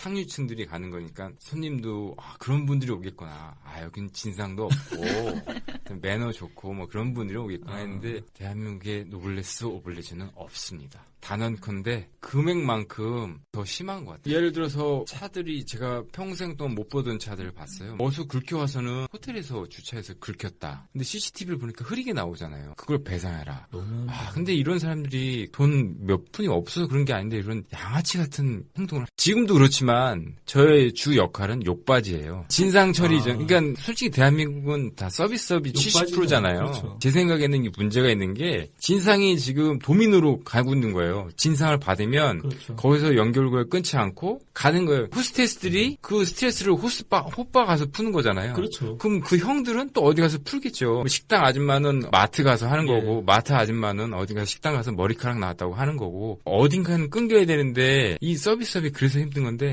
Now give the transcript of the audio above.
상류층들이 가는 거니까 손님도 아, 그런 분들이 오겠구나. 아 여긴 진상도 없고 매너 좋고 뭐 그런 분들이 오겠구나 했는데 대한민국의 노블레스 오블레즈는 없습니다. 단언컨대 금액만큼 더 심한 것 같아요. 예를 들어서 차들이 제가 평생 동안 못 보던 차들을 봤어요. 어서 긁혀와서는 호텔에서 주차해서 긁혔다. 근데 CCTV를 보니까 흐리게 나오잖아요. 그걸 배상해라. 너무 아, 근데 이런 사람들이 돈 몇 푼이 없어서 그런 게 아닌데 이런 양아치 같은 행동을. 지금도 그렇지만 저의 주 역할은 욕바지예요. 진상 처리죠. 아. 그러니까 솔직히 대한민국은 다 서비스업이 욕바지죠. 70%잖아요. 그렇죠. 제 생각에는 이 문제가 있는 게 진상이 지금 도민으로 가고 있는 거예요. 진상을 받으면 그렇죠. 거기서 연결 고를 끊지 않고 가는 거예요. 호스테스들이 그 스트레스를 호스바, 호빠 가서 푸는 거잖아요. 그렇죠. 그럼 그 형들은 또 어디 가서 풀겠죠. 뭐 식당 아줌마는 마트 가서 하는 예. 거고, 마트 아줌마는 어디 가서 식당 가서 머리카락 나왔다고 하는 거고, 어딘가는 끊겨야 되는데, 이 서비스업이 그래서 힘든 건데,